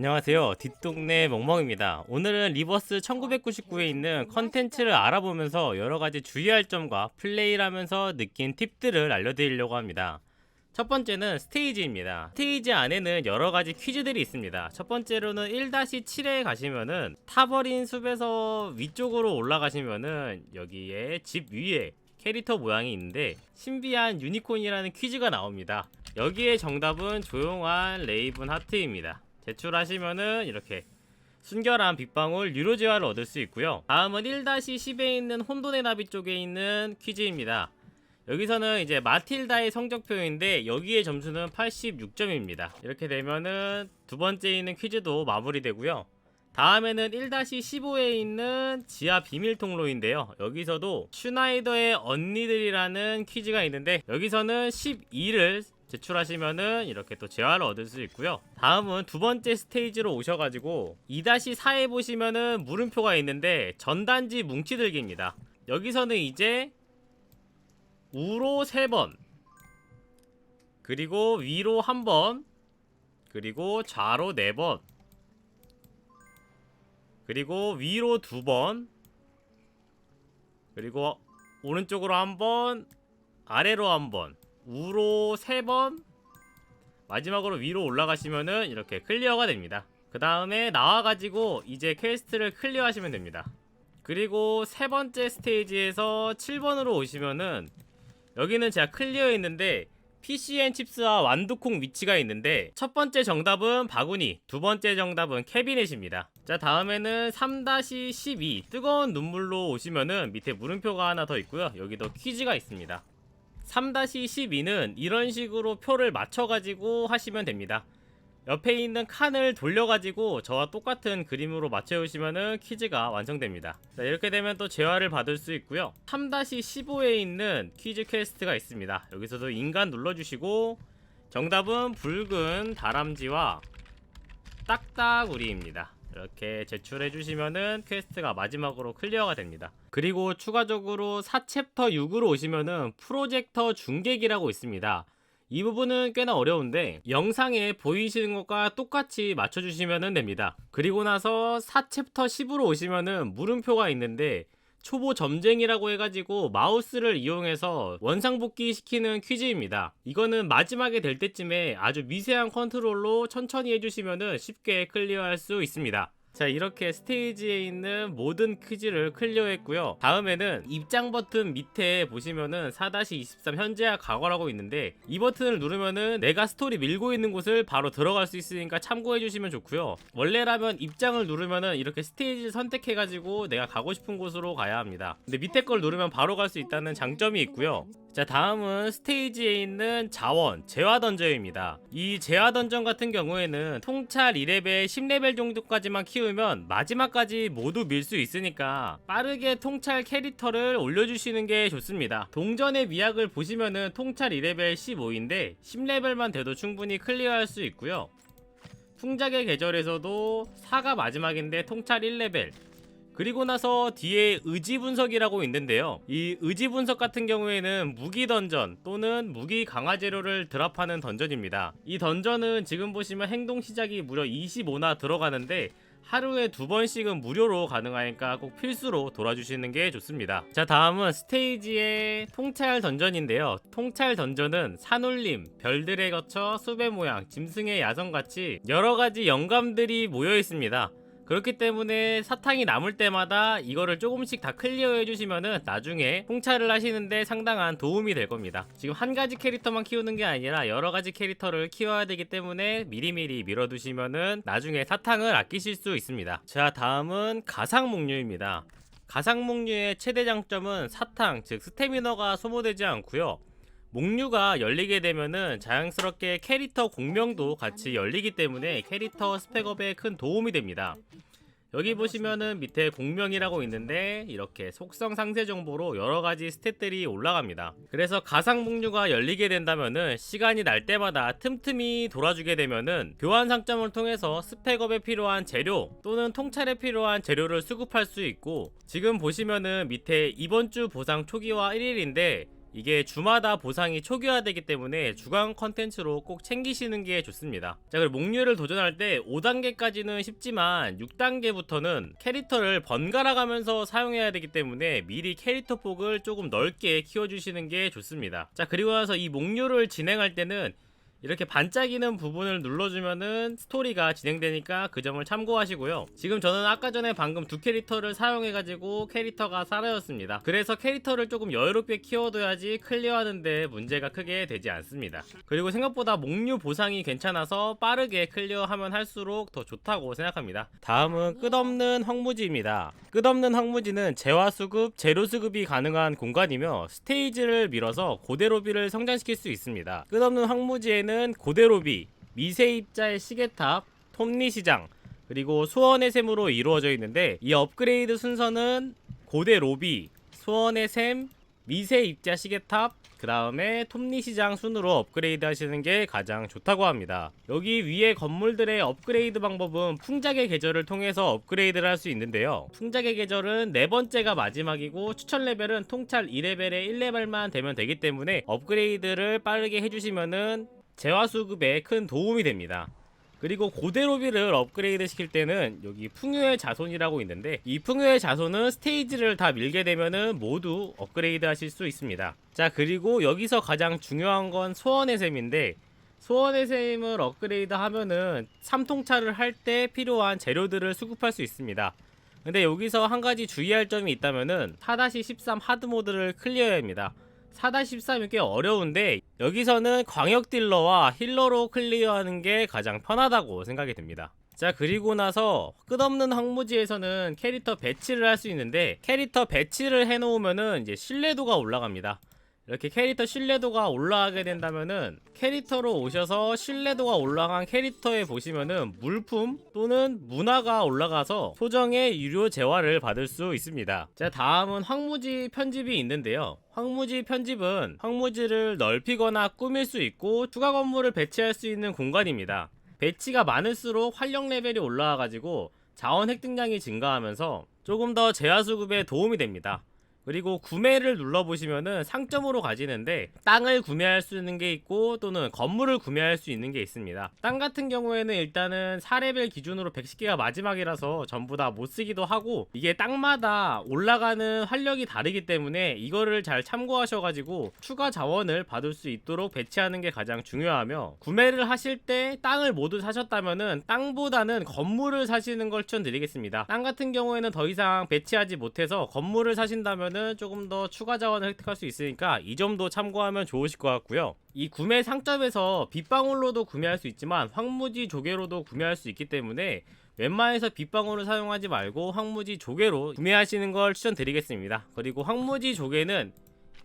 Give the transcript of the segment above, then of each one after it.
안녕하세요. 뒷동네 멍멍입니다. 오늘은 리버스 1999에 있는 컨텐츠를 알아보면서 여러 가지 주의할 점과 플레이를 하면서 느낀 팁들을 알려드리려고 합니다. 첫 번째는 스테이지입니다. 스테이지 안에는 여러 가지 퀴즈들이 있습니다. 첫 번째로는 1-7에 가시면은 타버린 숲에서 위쪽으로 올라가시면은 여기에 집 위에 캐릭터 모양이 있는데 신비한 유니콘이라는 퀴즈가 나옵니다. 여기에 정답은 조용한 레이븐 하트입니다. 제출하시면은 이렇게 순결한 빗방울 유로 재화를 얻을 수 있고요. 다음은 1-10에 있는 혼돈의 나비 쪽에 있는 퀴즈입니다. 여기서는 이제 마틸다의 성적표인데 여기에 점수는 86점입니다. 이렇게 되면은 두 번째 있는 퀴즈도 마무리되고요. 다음에는 1-15에 있는 지하 비밀 통로인데요. 여기서도 슈나이더의 언니들이라는 퀴즈가 있는데 여기서는 12를 제출하시면은 이렇게 또 재화를 얻을 수 있고요. 다음은 두 번째 스테이지로 오셔가지고 2-4에 보시면은 물음표가 있는데 전단지 뭉치들기입니다. 여기서는 이제 우로 3번 그리고 위로 1번 그리고 좌로 4번 그리고 위로 2번 그리고 오른쪽으로 한번 아래로 한번 우로 3번 마지막으로 위로 올라가시면은 이렇게 클리어가 됩니다 그 다음에 나와가지고 이제 퀘스트를 클리어 하시면 됩니다 그리고 세 번째 스테이지에서 7번으로 오시면은 여기는 제가 클리어 했는데 PCN 칩스와 완두콩 위치가 있는데 첫 번째 정답은 바구니, 두 번째 정답은 캐비넷입니다. 자 다음에는 3-12 뜨거운 눈물로 오시면은 밑에 물음표가 하나 더 있고요. 여기도 퀴즈가 있습니다. 3-12는 이런 식으로 표를 맞춰가지고 하시면 됩니다. 옆에 있는 칸을 돌려가지고 저와 똑같은 그림으로 맞춰주시면은 퀴즈가 완성됩니다. 자, 이렇게 되면 또 재화를 받을 수 있고요. 3-15에 있는 퀴즈 퀘스트가 있습니다. 여기서도 인간 눌러주시고 정답은 붉은 다람쥐와 딱딱우리입니다. 이렇게 제출해 주시면은 퀘스트가 마지막으로 클리어가 됩니다. 그리고 추가적으로 4챕터 6으로 오시면은 프로젝터 중계기라고 있습니다. 이 부분은 꽤나 어려운데 영상에 보이시는 것과 똑같이 맞춰주시면 됩니다. 그리고 나서 4챕터 10으로 오시면은 물음표가 있는데 초보 점쟁이라고 해가지고 마우스를 이용해서 원상복귀 시키는 퀴즈입니다. 이거는 마지막에 될 때쯤에 아주 미세한 컨트롤로 천천히 해주시면은 쉽게 클리어할 수 있습니다. 자 이렇게 스테이지에 있는 모든 퀴즈를 클리어했고요. 다음에는 입장 버튼 밑에 보시면은 4-23 현재와 과거라고 있는데 이 버튼을 누르면은 내가 스토리 밀고 있는 곳을 바로 들어갈 수 있으니까 참고해 주시면 좋고요. 원래라면 입장을 누르면은 이렇게 스테이지를 선택해 가지고 내가 가고 싶은 곳으로 가야 합니다. 근데 밑에 걸 누르면 바로 갈 수 있다는 장점이 있고요 자 다음은 스테이지에 있는 자원 재화 던전입니다. 이 재화 던전 같은 경우에는 통찰 2레벨 10레벨 정도까지만 키우면 마지막까지 모두 밀 수 있으니까 빠르게 통찰 캐릭터를 올려주시는 게 좋습니다. 동전의 미학을 보시면은 통찰 2레벨 15인데 10레벨만 돼도 충분히 클리어할 수 있고요. 풍작의 계절에서도 4가 마지막인데 통찰 1레벨 그리고 나서 뒤에 의지 분석이라고 있는데요. 이 의지 분석 같은 경우에는 무기 던전 또는 무기 강화 재료를 드랍하는 던전입니다. 이 던전은 지금 보시면 행동 시작이 무려 25나 들어가는데 하루에 두 번씩은 무료로 가능하니까 꼭 필수로 돌아주시는 게 좋습니다. 자, 다음은 스테이지의 통찰 던전인데요. 통찰 던전은 산울림, 별들에 거쳐 숲의 모양, 짐승의 야성 같이 여러 가지 영감들이 모여 있습니다. 그렇기 때문에 사탕이 남을 때마다 이거를 조금씩 다 클리어 해 주시면은 나중에 통찰을 하시는데 상당한 도움이 될 겁니다. 지금 한 가지 캐릭터만 키우는 게 아니라 여러 가지 캐릭터를 키워야 되기 때문에 미리미리 밀어두시면은 나중에 사탕을 아끼실 수 있습니다. 자, 다음은 가상 목류입니다. 가상 목류의 최대 장점은 사탕, 즉 스태미너가 소모되지 않고요. 목류가 열리게 되면은 자연스럽게 캐릭터 공명도 같이 열리기 때문에 캐릭터 스펙업에 큰 도움이 됩니다. 여기 보시면은 밑에 공명이라고 있는데 이렇게 속성 상세 정보로 여러 가지 스탯들이 올라갑니다. 그래서 가상 목류가 열리게 된다면은 시간이 날 때마다 틈틈이 돌아주게 되면은 교환 상점을 통해서 스펙업에 필요한 재료 또는 통찰에 필요한 재료를 수급할 수 있고 지금 보시면은 밑에 이번 주 보상 초기화 1일인데 이게 주마다 보상이 초기화되기 때문에 주간 컨텐츠로 꼭 챙기시는 게 좋습니다. 자, 그리고 목류를 도전할 때 5단계까지는 쉽지만 6단계부터는 캐릭터를 번갈아 가면서 사용해야 되기 때문에 미리 캐릭터 폭을 조금 넓게 키워주시는 게 좋습니다. 자, 그리고 나서 이 목류를 진행할 때는 이렇게 반짝이는 부분을 눌러주면은 스토리가 진행되니까 그 점을 참고하시고요. 지금 저는 아까 전에 방금 두 캐릭터를 사용해가지고 캐릭터가 사라졌습니다. 그래서 캐릭터를 조금 여유롭게 키워둬야지 클리어하는데 문제가 크게 되지 않습니다. 그리고 생각보다 목류 보상이 괜찮아서 빠르게 클리어하면 할수록 더 좋다고 생각합니다. 다음은 끝없는 황무지입니다. 끝없는 황무지는 재화 수급, 재료 수급이 가능한 공간이며 스테이지를 밀어서 고대 로비를 성장시킬 수 있습니다. 끝없는 황무지에는 고대로비, 미세입자의 시계탑, 톱니시장, 그리고 소원의 샘으로 이루어져 있는데 이 업그레이드 순서는 고대 로비, 소원의 샘, 미세 입자 시계탑, 그 다음에 톱니시장 순으로 업그레이드 하시는 게 가장 좋다고 합니다. 여기 위에 건물들의 업그레이드 방법은 풍작의 계절을 통해서 업그레이드를 할 수 있는데요. 풍작의 계절은 네 번째가 마지막이고 추천 레벨은 통찰 2레벨에 1레벨만 되면 되기 때문에 업그레이드를 빠르게 해주시면은 재화 수급에 큰 도움이 됩니다. 그리고 고대 로비를 업그레이드 시킬 때는 여기 풍요의 자손이라고 있는데 이 풍요의 자손은 스테이지를 다 밀게 되면은 모두 업그레이드 하실 수 있습니다. 자 그리고 여기서 가장 중요한 건 소원의 셈인데 소원의 셈을 업그레이드 하면은 3통차를 할 때 필요한 재료들을 수급할 수 있습니다. 근데 여기서 한 가지 주의할 점이 있다면은 4-13 하드 모드를 클리어해야 합니다. 4-13이 꽤 어려운데 여기서는 광역 딜러와 힐러로 클리어하는 게 가장 편하다고 생각이 듭니다. 자 그리고 나서 끝없는 황무지에서는 캐릭터 배치를 할 수 있는데 캐릭터 배치를 해놓으면은 이제 신뢰도가 올라갑니다. 이렇게 캐릭터 신뢰도가 올라가게 된다면은 캐릭터로 오셔서 신뢰도가 올라간 캐릭터에 보시면은 물품 또는 문화가 올라가서 소정의 유료 재화를 받을 수 있습니다. 자 다음은 황무지 편집이 있는데요. 황무지 편집은 황무지를 넓히거나 꾸밀 수 있고 추가 건물을 배치할 수 있는 공간입니다. 배치가 많을수록 활력 레벨이 올라와가지고 자원 획득량이 증가하면서 조금 더 재화 수급에 도움이 됩니다. 그리고 구매를 눌러보시면은 상점으로 가지는데 땅을 구매할 수 있는 게 있고 또는 건물을 구매할 수 있는 게 있습니다. 땅 같은 경우에는 일단은 4레벨 기준으로 110개가 마지막이라서 전부 다 못 쓰기도 하고 이게 땅마다 올라가는 활력이 다르기 때문에 이거를 잘 참고하셔가지고 추가 자원을 받을 수 있도록 배치하는 게 가장 중요하며 구매를 하실 때 땅을 모두 사셨다면은 땅보다는 건물을 사시는 걸 추천드리겠습니다. 땅 같은 경우에는 더 이상 배치하지 못해서 건물을 사신다면은 조금 더 추가 자원을 획득할 수 있으니까 이 점도 참고하면 좋으실 것 같고요. 이 구매 상점에서 빗방울로도 구매할 수 있지만 황무지 조개로도 구매할 수 있기 때문에 웬만해서 빗방울을 사용하지 말고 황무지 조개로 구매하시는 걸 추천드리겠습니다. 그리고 황무지 조개는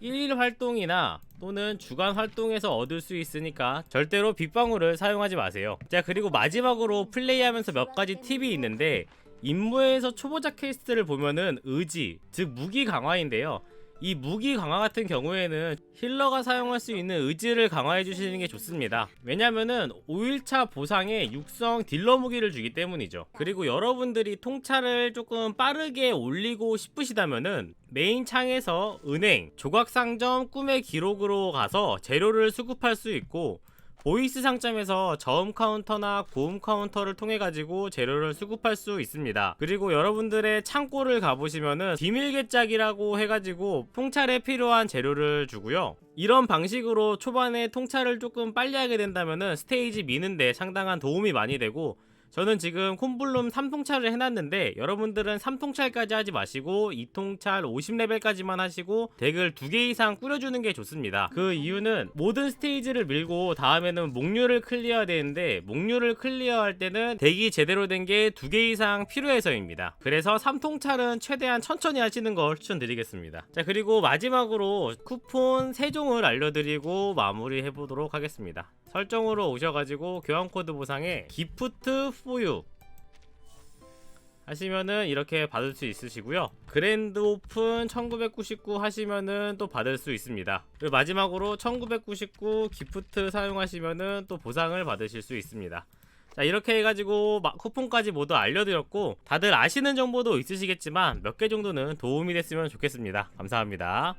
1일 활동이나 또는 주간 활동에서 얻을 수 있으니까 절대로 빗방울을 사용하지 마세요. 자 그리고 마지막으로 플레이하면서 몇 가지 팁이 있는데 임무에서 초보자 퀘스트를 보면은 의지 즉 무기 강화인데요. 이 무기 강화 같은 경우에는 힐러가 사용할 수 있는 의지를 강화해 주시는 게 좋습니다. 왜냐면은 5일차 보상에 육성 딜러 무기를 주기 때문이죠. 그리고 여러분들이 통찰을 조금 빠르게 올리고 싶으시다면은 메인 창에서 은행, 조각상점, 꿈의 기록으로 가서 재료를 수급할 수 있고 보이스 상점에서 저음 카운터나 고음 카운터를 통해 가지고 재료를 수급할 수 있습니다. 그리고 여러분들의 창고를 가보시면은 비밀개짝이라고 해가지고 통찰에 필요한 재료를 주고요. 이런 방식으로 초반에 통찰을 조금 빨리 하게 된다면은 스테이지 미는데 상당한 도움이 많이 되고 저는 지금 콤블룸 3통찰을 해놨는데 여러분들은 3통찰까지 하지 마시고 2통찰 50레벨까지만 하시고 덱을 2개 이상 꾸려주는 게 좋습니다. 그 이유는 모든 스테이지를 밀고 다음에는 목류를 클리어해야 되는데 목류를 클리어할 때는 덱이 제대로 된 게 2개 이상 필요해서입니다. 그래서 3통찰은 최대한 천천히 하시는 걸 추천드리겠습니다. 자 그리고 마지막으로 쿠폰 3종을 알려드리고 마무리해보도록 하겠습니다. 설정으로 오셔가지고 교환코드 보상에 기프트 포유 하시면은 이렇게 받을 수 있으시고요. 그랜드 오픈 1999 하시면은 또 받을 수 있습니다. 그리고 마지막으로 1999 기프트 사용하시면은 또 보상을 받으실 수 있습니다. 자 이렇게 해가지고 마- 쿠폰까지 모두 알려드렸고 다들 아시는 정보도 있으시겠지만 몇 개 정도는 도움이 됐으면 좋겠습니다. 감사합니다.